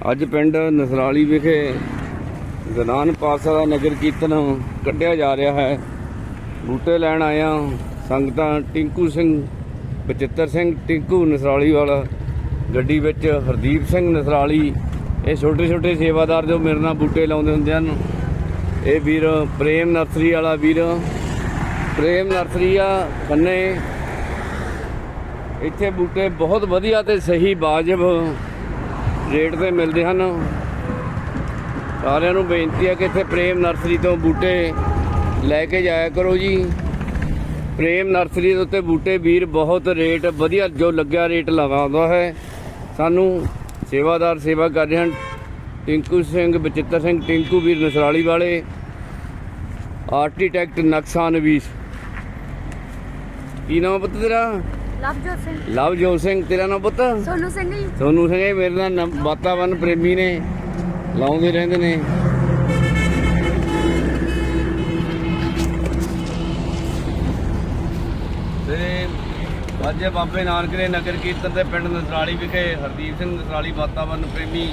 ਅੱਜ ਪਿੰਡ ਨਸਰਾਲੀ ਵਿਖੇ ਗਨਾਨ ਪਾਸਾ ਦਾ ਨਗਰ ਕੀਰਤਨ ਕੱਢਿਆ ਜਾ ਰਿਹਾ ਹੈ। ਬੂਟੇ ਲੈਣ ਆਇਆ ਸੰਗਤਾਂ ਟਿੰਕੂ ਸਿੰਘ ਬਚਿੱਤਰ ਸਿੰਘ, ਟਿੰਕੂ ਨਸਰਾਲੀ ਵਾਲਾ, ਗੱਡੀ ਵਿੱਚ ਹਰਦੀਪ ਸਿੰਘ ਨਸਰਾਲੀ। ਇਹ ਛੋਟੇ ਛੋਟੇ ਸੇਵਾਦਾਰ ਜੋ ਮੇਰੇ ਨਾਲ ਬੂਟੇ ਲਾਉਂਦੇ ਹੁੰਦੇ ਹਨ। ਇਹ ਵੀਰ ਪ੍ਰੇਮ ਨਰਸਰੀ ਵਾਲਾ ਵੀਰ। ਪ੍ਰੇਮ ਨਰਸਰੀ ਆ ਕੰਨੇ। ਇੱਥੇ ਬੂਟੇ ਬਹੁਤ ਵਧੀਆ ਤੇ ਸਹੀ ਵਾਜਬ ਰੇਟ ਤੇ ਮਿਲਦੇ ਹਨ। ਸਾਰਿਆਂ ਨੂੰ ਬੇਨਤੀ ਹੈ ਕਿ ਇੱਥੇ ਪ੍ਰੇਮ ਨਰਸਰੀ ਤੋਂ ਬੂਟੇ ਲੈ ਕੇ ਜਾਇਆ ਕਰੋ ਜੀ। ਪ੍ਰੇਮ ਨਰਸਰੀ ਦੇ ਉੱਤੇ ਬੂਟੇ ਵੀਰ ਬਹੁਤ ਰੇਟ, ਵਧੀਆ ਜੋ ਲੱਗਿਆ ਰੇਟ ਲਗਾਉਂਦਾ ਹੈ। ਸਾਨੂੰ ਸੇਵਾਦਾਰ ਸੇਵਾ ਕਰ ਰਹੇ ਹਨ। ਟਿੰਕੂ ਸਿੰਘ, ਬਚਿੱਤਰ ਸਿੰਘ, ਟਿੰਕੂ ਵੀਰ ਨਸਰਾਲੀ ਵਾਲੇ, ਆਰਕੀਟੈਕਟ ਨਕਸ਼ਾ ਨਵੀਸ ਕੀ ਨਾਮ ਪਤਾ ਤੇਰਾ? ਲਵਜੋਤ ਸਿੰਘ। ਲਵਜੋਤ ਸਿੰਘ ਤੇਰਾ ਨਾਮ ਪੁੱਤ? ਸੋਨੂ ਸਿੰਘ ਜੀ। ਸੋਨੂੰ ਸਿੰਘ ਇਹ ਮੇਰੇ ਨਾਲ ਨਮ- ਵਾਤਾਵਰਨ ਪ੍ਰੇਮੀ ਨੇ। ਲਾਉਂਦੇ ਰਹਿੰਦੇ ਨੇ। ਤੇ ਅੱਜ ਬਾਬੇ ਨਾਨਕ ਦੇ ਨਗਰ ਕੀਰਤਨ ਤੇ ਪਿੰਡ ਨਸਰਾਲੀ ਵਿਖੇ ਹਰਦੀਪ ਸਿੰਘ ਨਸਰਾਲੀ ਵਾਤਾਵਰਨ ਪ੍ਰੇਮੀ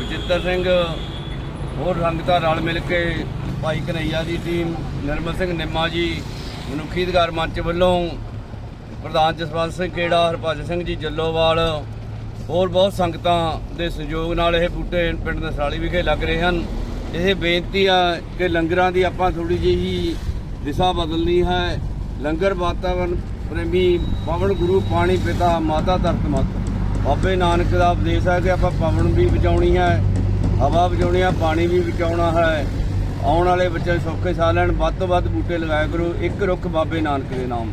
ਬਚਿੱਤਰ ਸਿੰਘ ਹੋਰ ਸੰਗਤਾਂ ਰਲ ਮਿਲ ਕੇ ਭਾਈ ਕਨਈਆ ਦੀ ਟੀਮ ਨਿਰਮਲ ਸਿੰਘ ਨਿੰਮਾ ਜੀ ਮਨੁੱਖੀ ਅਧਿਕਾਰ ਮੰਚ ਵੱਲੋਂ ਪ੍ਰਧਾਨ ਜਸਵੰਤ ਸਿੰਘ ਕੇੜਾ ਹਰਭਜਨ ਸਿੰਘ ਜੀ ਜੱਲੋਵਾਲ, ਹੋਰ ਬਹੁਤ ਸੰਗਤਾਂ ਦੇ ਸਹਿਯੋਗ ਨਾਲ ਇਹ ਬੂਟੇ ਪਿੰਡ ਨਸਰਾਲੀ ਵਿਖੇ ਲੱਗ ਰਹੇ ਹਨ। ਇਹ ਬੇਨਤੀ ਆ ਕਿ ਲੰਗਰਾਂ ਦੀ ਆਪਾਂ ਥੋੜੀ ਜਿਹੀ ਦਿਸ਼ਾ ਬਦਲਣੀ ਹੈ। ਲੰਗਰ ਵਾਤਾਵਰਨ ਪ੍ਰੇਮੀ ਪਵਨ ਗੁਰੂ ਪਾਣੀ ਪਿਤਾ ਮਾਤਾ ਧਰਤ ਮਤ। ਬਾਬੇ ਨਾਨਕ ਦਾ ਉਪਦੇਸ਼ ਹੈ ਕਿ ਆਪਾਂ ਪਵਨ ਵੀ ਬਚਾਉਣੀ ਹੈ, ਹਵਾ ਬਚਾਉਣੀ ਹੈ, ਪਾਣੀ ਵੀ ਬਚਾਉਣਾ ਹੈ। ਆਉਣ ਵਾਲੇ ਬੱਚੇ ਸੌਖੇ ਸਾਹ ਲੈਣ, ਵੱਧ ਤੋਂ ਵੱਧ ਬੂਟੇ ਲਗਾਇਆ ਕਰੋ। ਇੱਕ ਰੁੱਖ ਬਾਬੇ ਨਾਨਕ ਦੇ ਨਾਮ।